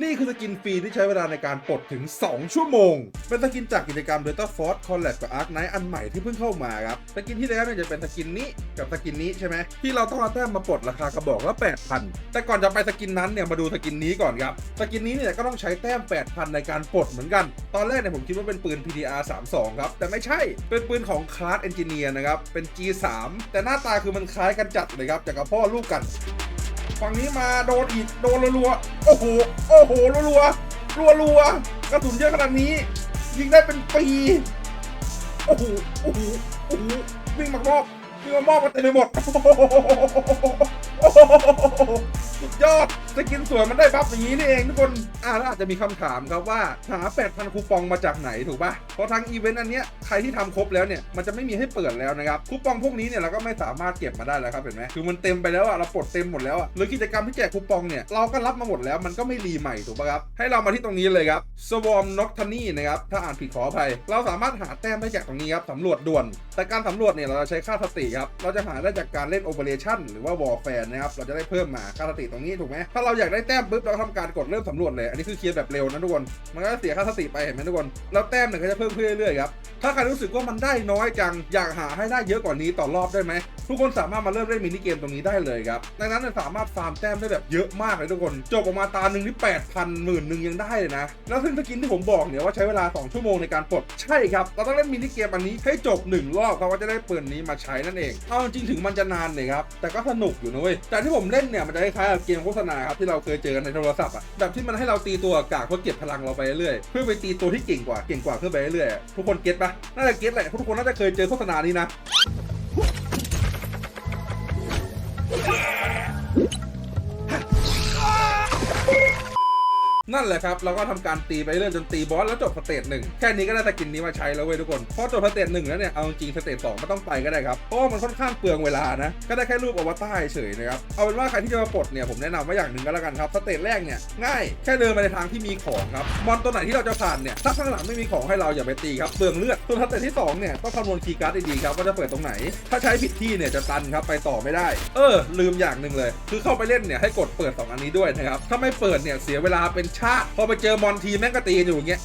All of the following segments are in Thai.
นี่คือสกินฟรีที่ใช้เวลาในการปลดถึง 2 ชั่วโมง เป็นสกินจากกิจกรรม Delta Force Collab กับ Ark Knight อันใหม่ที่เพิ่งเข้ามาครับ สกินที่แล้วเนี่ยจะเป็นสกินนี้กับสกินนี้ใช่ไหมที่เราต้องเอาแต้มมาปลดราคากระบอกละ 8,000 แต่ก่อนจะไปสกินนั้นเนี่ยมาดูสกินนี้ก่อนครับ สกินนี้เนี่ยก็ต้องใช้แต้ม 8,000 ในการปลดเหมือนกัน ตอนแรกเนี่ยผมคิดว่าเป็นปืน PDR 32ครับ แต่ไม่ใช่ เป็นปืนของ Class Engineer นะครับ เป็น G3 แต่หน้าตาคือมันคล้ายกันจัดเลยครับจากกับพ่อลูกกัน ฝั่งนี้มาโดนอีกโดนรัวๆโอ้โหโอ้โหรัวๆรัวๆกระสุนเยอะขนาดนี้ ยิงได้เป็นปีโอ้โหโอ้โหโอ้โหวิ่งมามอบวิ่งมามอบกันเต็มไปหมดโอ้โหสุดยอดสกินสวยมันได้บัฟอย่างนี้นี่เองทุกคนอ่าแล้วอาจจะมีคำถามครับว่าหา 8,000 คูปองมาจากไหนถูกปะเพราะทางอีเวนต์อันเนี้ยใครที่ทำครบแล้วเนี่ยมันจะไม่มีให้เปิดแล้วนะครับคูปองพวกนี้เนี่ยเราก็ไม่สามารถเก็บมาได้แล้วครับเห็นไหมคือมันเต็มไปแล้วอะเราปลดเต็มหมดแล้วอะหรือกิจกรรมที่แจกคูปองเนี่ยเราก็รับมาหมดแล้วมันก็ไม่รีใหม่ถูกปะครับให้เรามาที่ตรงนี้เลยครับ Swarm n o c t u r n y นะครับถ้าอ่านผิดขออภัย เราสามารถหาแต้มได้จากตรงนี้ครับสำรวจด่วน แต่การสำรวจเนี่ยเราจะใช้ค่าสติครับเราจะหาได้จากการเล่น Operation หรือว่า Warfare นะครับเราจะได้เพิ่มมาค่าสติตรงนี้ถูกไหมถ้าเราอยากได้แต้มปุ๊บเราทำการกดเริ่มสำรวจเลย อันนี้คือเคลียร์แบบเร็วนะทุกคน มันก็เสียค่าสติไปเห็นไหมทุกคน แล้วแต้มเนี่ยก็จะเพิ่มขึ้นเรื่อยๆครับ ถ้าใครรู้สึกว่ามันได้น้อยจัง อยากหาให้ได้เยอะกว่านี้ต่อรอบได้ไหม ทุกคนสามารถมาเริ่มเล่นมินิเกมตรงนี้ได้เลยครับ ดังนั้นสามารถฟาร์มแต้มได้แบบเยอะมากเลยทุกคน จบออกมาตาหนึ่งที่แปดพันหมื่นหนึ่งยังได้เลยนะ แล้วซึ่งสกินที่ผมบอกเนี่ยว่าใช้เวลา 2 ชั่วโมงในการปลด ใช่ครับ เราต้องเล่นมินิเกมอันนี้ให้จบ 1 รอบครับว่าจะได้เปืนนี้มาใช้นั่นเอง เอาจริงถึงมันจะนานเนี่ยครับ แต่ก็สนุกอยู่นะเว้ยแต่ที่ผมเล่นเนี่ยมันจะคล้ายๆกับเกมโฆษณาครับที่เราเคยเจอกันในโทรศัพท์อะแบบที่มันให้เราตีตัวกากเพื่อเก็บพลังเราไปเรื่อยเพื่อไปตีตัวที่เก่งกว่าเก่งกว่าขึ้นไปเรื่อยทุกคนเก็ตปะน่าจะเก็ตแหละทุกคนน่าจะเคยเจอโฆษณานี้นะ นั่นแหละครับเราก็ทำการตีไปเรื่อยจนตีบอสแล้วจบสเตจหนึ่งแค่นี้ก็ได้สกินนี้มาใช้แล้วเว้ยทุกคนพอจบสเตจหนึ่งแล้วเนี่ยเอาจริงสเตจสองไม่ต้องไปก็ได้ครับเพราะมันค่อนข้างเปลืองเวลานะก็ได้แค่รูปอวตารเฉยนะครับเอาเป็นว่าใครที่จะมาปลดเนี่ยผมแนะนำว่าอย่างหนึ่งก็แล้วกันครับสเตจแรกเนี่ยง่ายแค่เดินไปในทางที่มีของครับมอนตัวไหนที่เราจะผ่านเนี่ยถ้าข้างหลังไม่มีของให้เราอย่าไปตีครับเปลืองเลือดส่วนสเตจที่สองเนี่ยต้องคำนวณคีย์การ์ดดีๆครับว่าจะเปิดตรงไหน ถ้าใช้ผิดที่เนี่ยจะตันครับไปต่อไม่ได้ เออ ลืมอย่างหนึ่งเลย คือเข้าไปเล่นเนี่ยให้กดเปิดสองอันนี้ด้วยนะครับถ้าไม่เปิดเนี่ยเสียเวลาเป็นชชะ พอไปเจอมอนทีแม่งก็ตีกันอยู่อย่างเงี้ย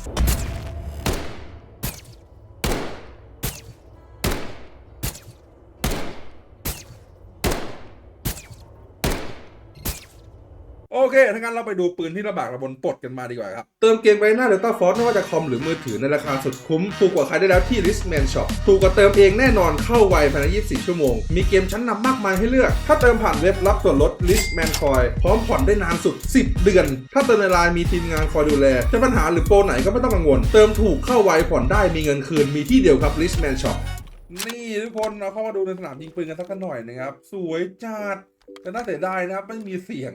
เคถ้างั้นเราไปดูปืนที่ระบากระบนปลดกันมาดีกว่าครับ เติมเกมไปหน้าเดลต้าฟอร์ไม่ว่าจะคอมหรือมือถือในราคาสุดคุ้ม ถูกกว่าใครได้แล้วที่ Listman Shop ถูกกว่าเติมเองแน่นอนเข้าไวภายใน 24 ชั่วโมง มีเกมชั้นนำมากมายให้เลือก ถ้าเติมผ่านเว็บรับส่วนลด Listman Coin พร้อมผ่อนได้นานสุด 10 เดือน ถ้าเติมในไลน์มีทีมงานคอยดูแลจะปัญหาหรือโปรไหนก็ไม่ต้องกังวล เติมถูกเข้าไวผ่อนได้มีเงินคืนมีที่เดียวครับ Listman Shop นี่ทุกคนเราเข้ามาดูในสนามยิงปืนกันสักหน่อยนะครับสวยจัดแต่น่าเสียดายนะครับไม่มีเสียง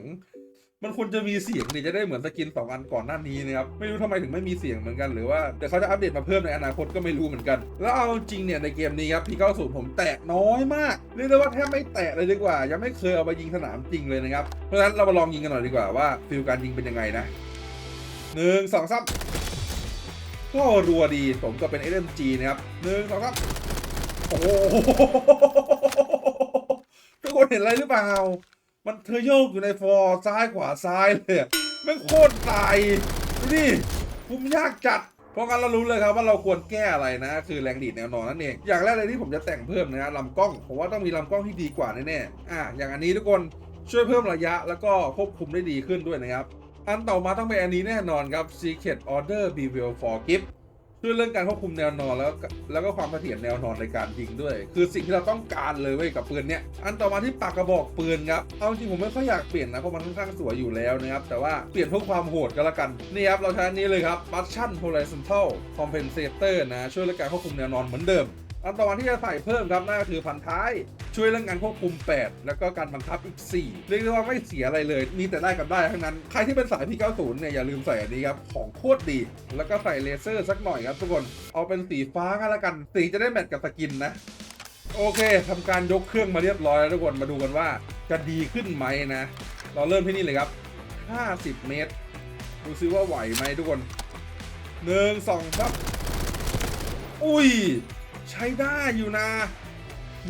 มันควรจะมีเสียงนี่จะได้เหมือนสกินสองอันก่อนหน้านี้นะครับไม่รู้ทำไมถึงไม่มีเสียงเหมือนกันหรือว่าเดี๋ยวเขาจะอัปเดตมาเพิ่มในอนาคตก็ไม่รู้เหมือนกัน แล้วเอาจริงเนี่ยในเกมนี้ครับพี90ผมแตะน้อยมากเรียกได้ว่าแทบไม่แตะเลยดีกว่า ยังไม่เคยเอาไปยิงสนามจริงเลยนะครับเพราะฉะนั้นเรามาลองยิงกันหน่อยดีกว่าว่าฟิลการยิงเป็นยังไงนะหนึ่งสองสามก็รัวดีผมก็เป็น SMG นะครับหนึ่งสองสามโอ้โหทุกคนเห็นอะไรหรือเปล่า มันเธอโยกอยู่ในฟอร์ซ้ายขวาซ้ายเลยอะแม่โคตรตายดูดิคุมยากจัด เพราะงั้นเรารู้เลยครับว่าเราควรแก้อะไรนะ คือแรงดีดแนวนอนนั่นเอง อย่างแรกเลยที่ผมจะแต่งเพิ่มนะฮะลำกล้องผมว่าต้องมีลำกล้องที่ดีกว่าแน่ๆอะอย่างอันนี้ทุกคนช่วยเพิ่มระยะแล้วก็ควบคุมได้ดีขึ้นด้วยนะครับ อันต่อมาต้องเป็นอันนี้แน่นอนครับ Secret Order b e v i l for Gift ช่วยเรื่องการควบคุมแนวนอนแล้วก็แล้วก็ความเสถียรแนวนอนในการยิงด้วย คือสิ่งที่เราต้องการเลยเว้ยกับปืนเนี้ยอันต่อมาที่ปากกระบอกปืนครับเอาจริงผมไม่ค่อยอยากเปลี่ยนนะเพราะมันค่อนข้างสวยอยู่แล้วนะครับแต่ว่าเปลี่ยนเพื่อความโหดก็แล้วกันนี่ครับเราใช้อันนี้เลยครับ Passion Horizontal Compensator นะช่วยเรื่องการควบคุมแนวนอนเหมือนเดิม อันต่อมาที่จะใส่เพิ่มครับนั่นก็คือพันท้าย ช่วยเรื่องการควบคุม 8 แล้วก็การบังคับอีก 4 เรียกได้ว่าไม่เสียอะไรเลย มีแต่ได้กับได้ทั้งนั้น ใครที่เป็นสาย P90 เนี่ยอย่าลืมใส่อันนี้ครับ ของโคตรดี แล้วก็ใส่เลเซอร์สักหน่อยครับทุกคน เอาเป็นสีฟ้ากันละกัน สีจะได้แมทกับสกินนะ โอเคทำการยกเครื่องมาเรียบร้อยแล้วทุกคน มาดูกันว่าจะดีขึ้นไหมนะ เราเริ่มที่นี่เลยครับ 50 เมตร ดูซิว่าไหวไหมทุกคนหนึ่งสองสามอุ้ย ใช้ได้อยู่นะ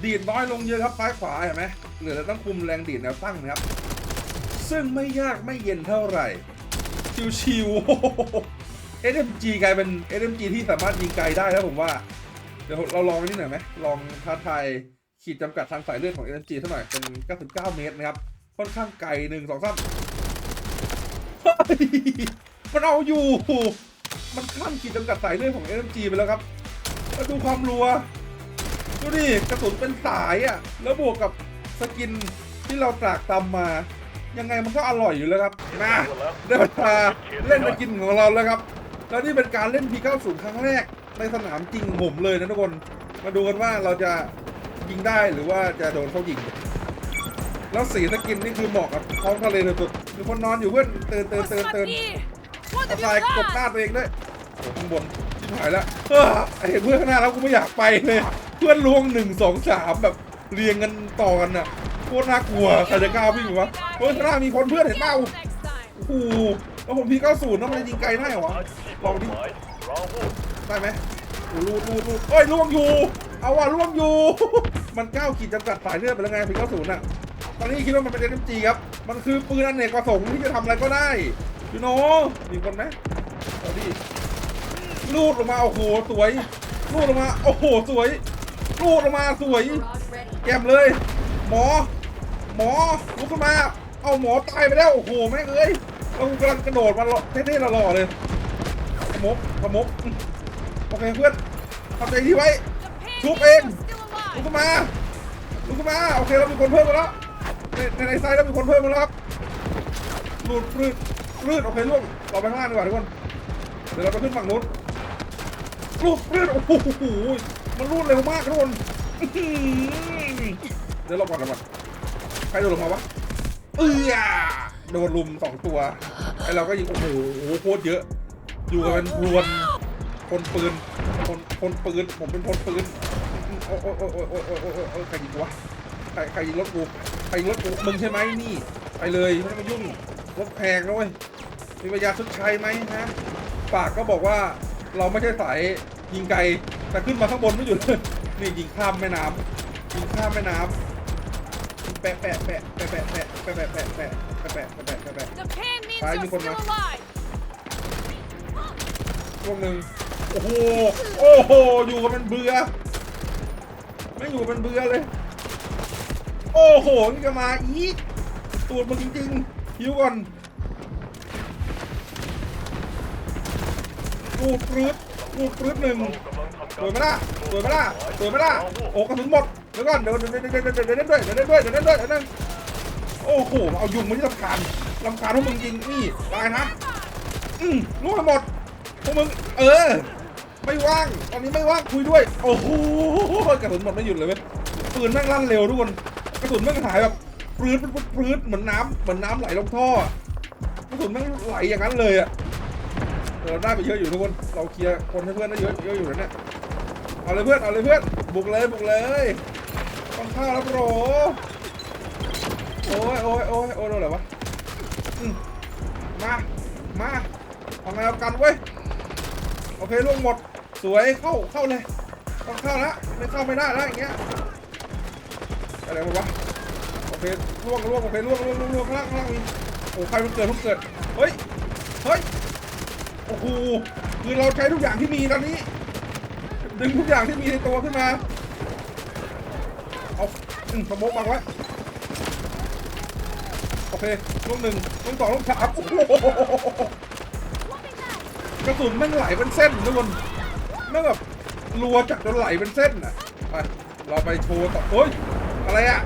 ดีดน้อยลงเยอะครับซ้ายขวาเห็นไหมเหลือแต่ต้องคุมแรงดีดแนวตั้งนะครับ ซึ่งไม่ยากไม่เย็นเท่าไหร่ ชิวๆ SMG กลายเป็น SMG ที่สามารถยิงไกลได้แล้วผมว่า เดี๋ยวเราลองนนี้หน่อยไหมลองท้าทายขีดจำกัดทางสายเลือดของ SMG สักหน่อยเป็น 99 เมตรนะครับ ค่อนข้างไกลหนึ่งสองสามมันเอาอยู่ มันข้ามขีดจำกัดสายเลือดของ SMG ไปแล้วครับ แล้วดูความรัว ดูดิกระสุนเป็นสายอะ่ะ แล้วบวกกับสกินที่เราตรากตำมา ยังไงมันก็อร่อยอยู่แล้วครับมาได้เวลาเล่นสกินของเราแล้วครับ แล้วนี่เป็นการเล่น P90 ครั้งแรกในสนามจริงของผมเลยนะทุกคน มาดูกันว่าเราจะยิงได้หรือว่าจะโดนเขายิง แล้วสีสกินนี่คือเหมาะกับท้องทะเลสุดๆมีคนนอนอยู่เพื่อนตื่นตื่นตื่นตื่น What เอา have ทราย you กดหน้า done? ตัวเองด้วยโอ้ข้างบนชิบ หายแล้วเฮ้อเห็นเพื่อนข้างหน้าแล้วกูไม่อยากไปเลย เพื่อนลวงหนึ่งสองสามแบบเรียงกันต่อกันน่ะโคตรน่ากลัวใครจะกล้าวิ่งวะเฮ้ยข้างหน้ามีคนเพื่อนเห็นเปล่าโอ้โหแล้วผมพีเก้าศูนย์แล้วมันจะยิงไกลได้เหรอลองดิได้ไหมลูดลูดลูดเอ้ยล่วงอยู่ เอาว่ะล่วงอยู่ มันก้าวขีดจำกัดสายเลือดไปแล้วไงพีเก้าศูนย์อะตอนนี้คิดว่ามันเป็น SMG ครับ มันคือปืนอันเนกประสงค์ที่จะทำอะไรก็ได้ยูโนมีคนไหมเอาดิ ลูดลงมาโอ้โหสวยลูดลงมาโอ้โหสวยลูดลงมาสวยแกมเลย หมอ หมอลุกขึ้นมาเอาหมอตายไปแล้วโอ้โหแม่งเอ้ยเรากำลังกระโดดมาเท่ๆหล่อๆเลยขมกขมกอืมโอเคเพื่อนทำใจที่ไว้ The Chụp pancake em. is still ลุกขึ้นมาลุกขึ้นมาโอเคเรามีคนเพิ่มมาแล้วในในไซด์เรามีคนเพิ่มมาแล้วครับหลุดรืดรืดโอเคล่วงเราไปข้างล่างดีกว่าทุกคนเดี๋ยวเราไปขึ้นฝั่งนู้น รูดเลือดโอ้โหมันรูดเร็วมากทุกคนเดี๋ยวเราก่อนกันก่อใครโดนลงมาวะเอือโดนลุมสองตัวไอเราก็ยิงโอ้โหโคตรเยอะ อยู่กันเป็นพรวนคนปืนคนคนปืนผมเป็นคนปืนโอ้โอ้โอ้โอ้โอ้โอ้อ้ใครยิงวะใครใครยิงรถกูใครยิงรถกูมึงใช่ไหมนี่ไปเลยไม่มายุ่งรถแพงด้วยมีปัญญาชดใช้ไหมฮะปากก็บอกว่า เราไม่ใช่สายยิงไกลแต่ขึ้นมาข้างบนไม่หยุดเลยนี่ยิงข้ามแม่น้ำยิงข้ามแม่น้ำแปะแปะแปะแปะแปะแปะแปะแปะแปะแปะแปะแปะแปะแปะแปะ The pan means Phải, you're nhưng còn still mà- alive. ช่วงหนึ่งโอ้โหโอ้โหอยู่กันเป็นเบื่อไม่อยู่เป็นเบื่อเลย โอ้โหนี่ก็มาอีกตูดมึงจริงๆหิวก่อน กูกรี๊ดกูกรี๊ดหนึ่งสวยไหมล่ะสวยไหมล่ะสวยไหมล่ะโอ้กระสุนหมดเดี๋ยวก่อนเดี๋ยวเดี๋ยวเดี๋ยวเดี๋ยวเดี๋ยวเล่นด้วยเดี๋ยวเล่นด้วยเดี๋ยวเล่นด้วยเดี๋ยวเโอ้โหเอายุงมาที่ลำคาญลำคาญพวกมึงยิงนี่ตายนะอืมล่วงหมดพวกมึงเออ ไม่ว่างตอนนี้ไม่ว่างคุยด้วยโอ้โหกระสุนหมดไม่หยุดเลยเว้ยปืนแม่งลั่นเร็วทุกคนกระสุนแม่งหายแบบปื้ดปื้ดเหมือนน้ำเหมือนน้ำไหลลงท่อกระสุนแม่งไหลอย่างนั้นเลยอะ เราได้ไปเยอะอยู่ทุกคน เราเคลียร์คนให้เพื่อนได้เยอะเยอะอยู่นะเนี่ย เอาเลยเพื่อน เอาเลยเพื่อน บุกเลยบุกเลย ต้องฆ่าแล้วโปรโอ้ยโอ้ยโอ้ยโอ้ยโดนอะไรวะมา มาทำไงเอากันเว้ย โอเคล่วงหมด สวย เข้า เข้าเลย ต้องเข้าแล้วไม่เข้าไม่ได้แล้วอย่างเงี้ย อะไรวะ โอเคล่วงล่วงโอเคล่วงล่วงล่วงล่วงข้างล่างข้างล่างมีโอ้ใครมันเกิดทุกเกิด เฮ้ย เฮ้ย อ้โหคือเราใช้ทุกอย่างที่มีตอนนี้ ดึงทุกอย่างที่มีในตัวขึ้นมา เอาอืมสมมติบังไว้โอเคลูกหนึ่งลูกสองลูกสามโอ้โหกระสุนแม่งไหลเป็นเส้นทุกคนแม่งแบบรัวจัดจนไหลเป็นเส้นอะไปเราไปโชว์ต่อโอ้ยอะไรอะ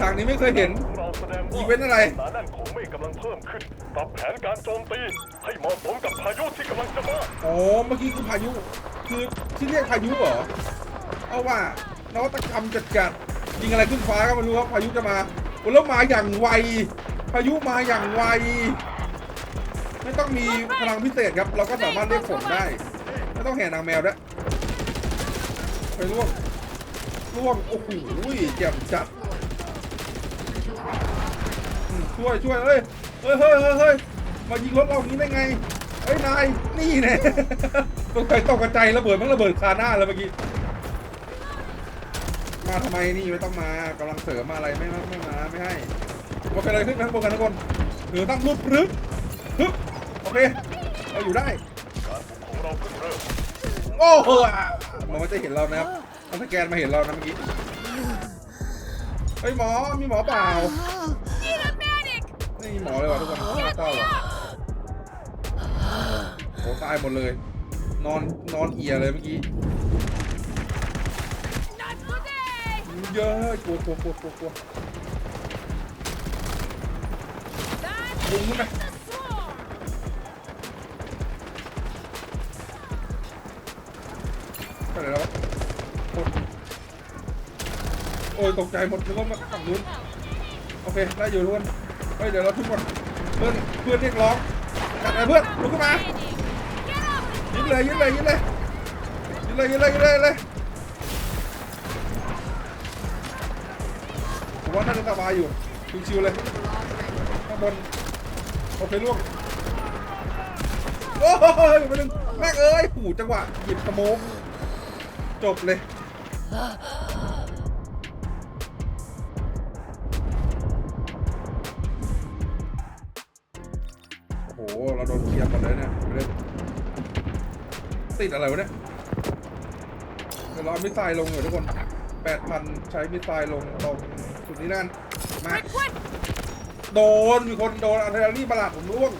ทางนี้ไม่เคยเห็น แสดงอีว่าเวนต์อะไร หนาแน่นของเมฆกำลังเพิ่มขึ้นปรับแผนการโจมตี ให้เหมาะสมกับพายุที่กำลังจะมาอ๋อเมื่อกี้คือพายุ คือที่เรียกพายุเหรอ เอาว่านวัตกรรมจัดจัดๆยิงอะไรขึ้นฟ้าก็ไม่รู้ครับพายุจะมาโอ้แล้วมาอย่างไว พายุมาอย่างไว ไม่ต้องมีพลังพิเศษครับ เราก็สามารถเรียกฝนได้ ไม่ต้องแห่นางแมวด้วยไปล่วงล่วงโอ้โหแจ่มจัดอืม ช่วยช่วยเอ้ยเฮ้ยเฮ้ยเฮ้ยเฮ้ยมายิงรถเราอย่างนี้ได้ไงเฮ้ยนายนี่แน่ตกใจตกกระใจระเบิดมันระเบิดคาหน้าเลยเมื่อกี้มาทำไมนี่ไม่ต้องมากำลังเสริมมาอะไรไม่ไม่ไม่มาไม่ให้โอเคเลยขึ้นไปข้างบนกันทุกคนหรือตั้งรูปรึกเคเราอยู่ได้โอ้โหมันไม่จะเห็นเรานะครับมันสแกนมาเห็นเรานะเมื่อกี้เฮ้ยหมอมีหมอเปล่า ไม่มีหมอเลยว่ะทุกคนเศร้าว่ะโอ้ตายหมดเลย นอนนอนเอียเลยเมื่อกี้เยอะกลัวกลัวกลัวกลัวกลัว That's ลุงขึ้นไปไปแล้ววะคนโอ้ยตกใจหมดนึกว่ามาฝั่งนู้นโอเค ได้อยู่ทุกคน เฮ้ยเดี๋ยวเราทุกคนเพื่อนเพื่อนเรียกร้องจัดไปเพื่อนลุกขึ้นมายิงเลยยิงเลยยิงเลยยิงเลยยิงเลยยิงเลยเลยผมว่าน่าจะสบายอยู่ชิวๆเลยข้างบนโอเคล่วงโอ้ยไปหนึ่งแม่งเอ้ยหูจังหวะหยิบสโมกจบเลย โอ้โหเราโดนเคลียร์หมดเลยเนี่ยไม่ได้ติดอะไรวะเนี่ยเดี๋ยวเราเอมิสไซล์ลงหน่อยทุกคน8,000ใช้มิสไซล์ลงตรงจุดนี้นั่นมา โดน มีคนโดนอาร์เทอร์รี่ประหลาดผมร่วง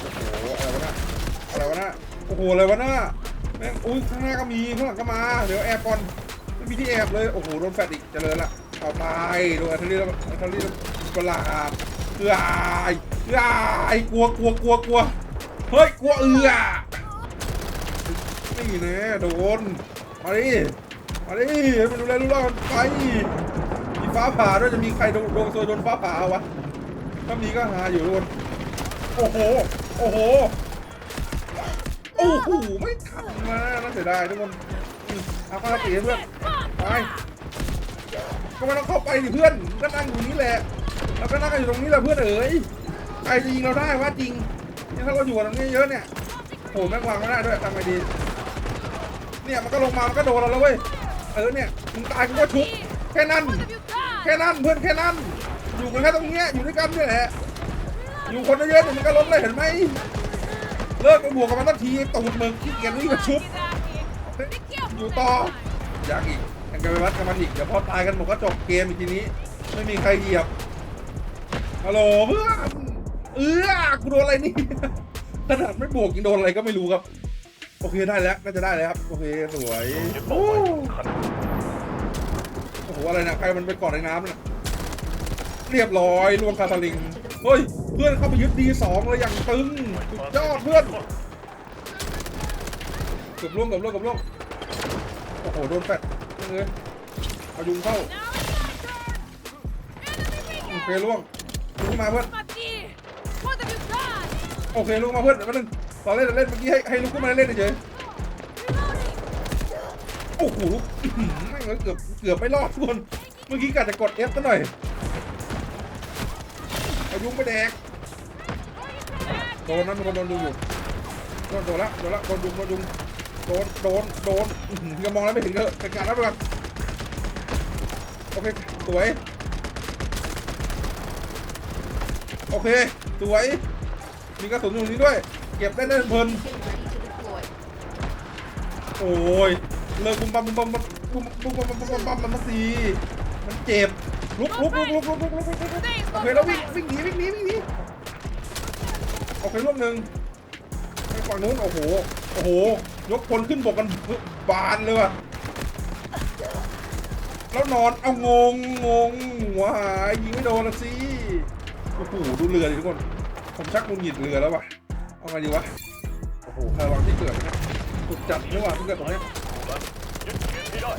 โอ้โห อะไรวะน่ะอะไรวะน่ะโอ้โห อะไรวะน่ะแม่งอุ้ยข้างหน้าก็มี ข้างหลังก็มา เดี๋ยวแอบก่อนไม่มีที่แอบเลย โอ้โห โดนแฟดอีก เจริญละเอาตายโดนอาร์เทอร์รี่อาร์เทอร์รี่ประหลาดเอื้ออายเอื้ออายกลัวกลัวกลัวกลัว เฮ้ยกลัวเอือนี่แน่โดน มาดิ มาดิให้มันดูแลรู้รอดไปมีฟ้าผ่าด้วยจะมีใครโดนโดนซยโดนฟ้าผ่าวะ ถ้ามีก็หาอยู่ทุกคนโอ้โห โอ้โห โอ้โห ไม่ทันมาน่าเสียดายทุกคนเอาข้าตีเพื่อนไปก็ไม่ต้องเข้าไปดิเพื่อน ก็นั่งอยู่นี่แหละ แล้วก็นั่งอยู่ตรงนี้แหละเพื่อนเอ๋ยใครจะยิงเราได้ว่าจริง นี่ถ้าเราอยู่กันตรงนี้เยอะเนี่ยโอ้โหแม่งวางไม่ได้ด้วยทำไงดี เนี่ยมันก็ลงมา มันก็โดนเราแล้วเว้ย เออเนี่ยมึงตายกูก็ชุบแค่นั้น แค่นั้นเพื่อนแค่นั้น อยู่กันแค่ตรงเนี้ยอยู่ด้วยกันเนี่ยแหละ อยู่คนเยอะๆเดี๋ยมันก็ล้มเลยเห็นไหมเลิกไปบวกกับมันทันทีตูดมึงขี้เกียจวิ่งมาชุบ อยู่ต่ออยากอีกยังจะไปวัดกับมันอีกเดี๋ยวพอตายกันหมดก็จบเกมอีกทีนี้ ไม่มีใครเหยียบฮัลโหลเพื่อน เอื้อกูโดนอะไรนี่ ขนาดไม่บวกยังโดนอะไรก็ไม่รู้ครับ โอเคได้แล้วน่าจะได้แล้วครับ โอเคสวยโอ้โหอะไรนะใครมันไปกอดในน้ำน่ะเรียบร้อยลวงคาทาลิงเฮ้ยเพื่อนเข้าไปยึดดีสองเลยอย่างตึงสุดยอดเพื่อนเกือบล่วงเกือบล่วงเกือบล่วงโอ้โหโดนแฟดเลยเอายุงเข้าโอเคล่วงลุกมาเพื่อน โอเคลุกมาเพื่อนแป๊บนึงตอนเล่นเล่นเมื่อกี้ให้ให้ลุกขึ้นมาเล่นเฉยโอ้โหอื้ออไม่งเกือบเกือบไม่รอดทุกคนเมื่อกี้กะจะกด F ซะหน่อยอายุงไปแดกโดนนะมีคนโดนยุงอยู่โดนโดนละโดนละโดนยุงโดนยุงโดนโดนโดนยังมองแล้วไม่ถึงเถอะเป็นการรับไปก่อนโอเคสวยโอเคสวย มีกระสุนอยู่ตรงนี้ด้วย เก็บได้ได้เพลินโอ้ยเลิกบุมบัมบุมบัมบุมบุมบัมบุมบัมบุมบัมมันมาสีมันเจ็บลุกลุกลุกลุกลุกลุกลุกลุกลุกโอเคแล้ววิ่งวิ่งหนีวิ่งหนีวิ่งหนีโอเคลูกหนึ่งไปฝั่งนู้นโอ้โหโอ้โหยกคนขึ้นบกกันบานเลยว่ะแล้วนอนเอางงงงหัวหายยิงไม่โดนละสิโอ้โหดูเรือดิทุกคน ผมชักมุนหงิดเรือแล้ววะเอาไงดีวะ โอ้โหระวังที่เกิดนะสุดจัดนี่หว่าที่เกิดตรงนี้ยึดเกียรให้ได้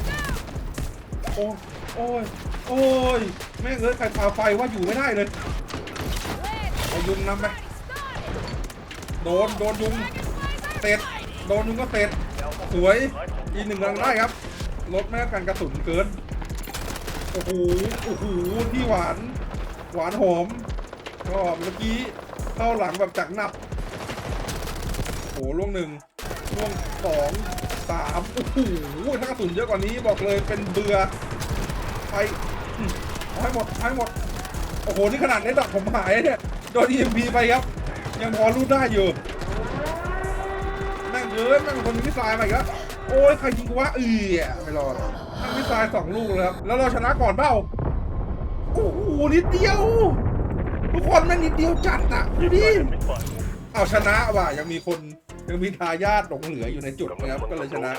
โอ้ยโอ้ยโอ้ยแม่งเอ้ยใครพาไฟว่าอยู่ไม่ได้เลยเอายุงนำไปโดนโดนยุงเตะโดนยุงก็เตะสวยอีหนึ่งกำลังได้ครับลดแม่กันกระสุนเกินโอ้โหโอ้โหที่หวาน หวานหอมก็เมื่อกี้ เข้าหลังแบบจักหนับโอ้โหล่วงหนึ่งล่วงสองสามโอ้โหถ้ากระสุนเยอะกว่านี้บอกเลยเป็นเบือไปเอาให้หมดเอาให้หมด โอ้โห นี่ขนาดเน็ตดอกผมหายเนี่ย โดน EMP ไปครับ ยังพอรูดได้อยู่นั่งเกินนั่งคนยิงมิสไซล์มาอีกแล้วโอ้ย ใครยิงกูวะเออไม่รอดนั่งมิสไซล์สองลูกเลยครับ แล้วเราชนะก่อนเปล่า โอ้โห นิดเดียว ทุกคนแม่งนิดเดียวจัดอะดูดิเอาชนะว่ะยังมีคนยังมีทายาทหลงเหลืออยู่ในจุดนะครับก็เลยชนะ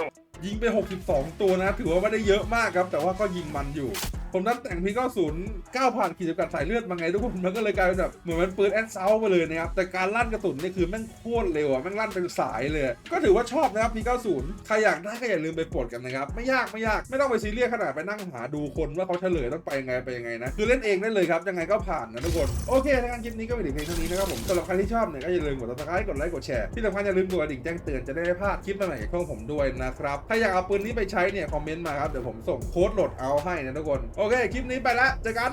ยิงไป 62 ตัวนะ ถือว่าไม่ได้เยอะมากครับ แต่ว่าก็ยิงมันอยู่ ผมนั้นแต่งพี90 9ผ่านขีดจำกัดสายเลือดมาไงทุกคนมันก็เลยกลายเป็นแบบเหมือนมันปืนแอดเซาไปเลยนะครับ แต่การลั่นกระสุนนี่คือแม่งโคตรเร็วอะแม่งลั่นเป็นสายเลย ก็ถือว่าชอบนะครับพี90ใครอยากได้ก็อย่าลืมไปปลดกันนะครับ ไม่ยากไม่ยากไม่ต้องไปซีเรียสขนาดไปนั่งหาดูคนว่าเขาเฉลยต้องไปยังไงไปยังไงนะคือเล่นเองได้เลยครับยังไงก็ผ่านนะทุกคนโอเคในการคลิปนี้ก็ไปถึงเพียงเท่านี้นะครับผมสำหรับใครที่ชอบเนี่ยก็อย่าลืมกด subscribe กดไลค์กดแชร์ที่สำคัญอย่าลืมกดกระดิ่งแจ้งเตือนจะได้ไม่พลาดคลิปใหม่ๆจากช่องผมด้วยนะครับถ้าอยากเอาปืนนี้ไปใช้เนี่ย คอมเมนต์มาครับ เดี๋ยวผมส่งโค้ดโหลดเอาให้นะทุกคน โอเค คลิปนี้ไปละเจอกัน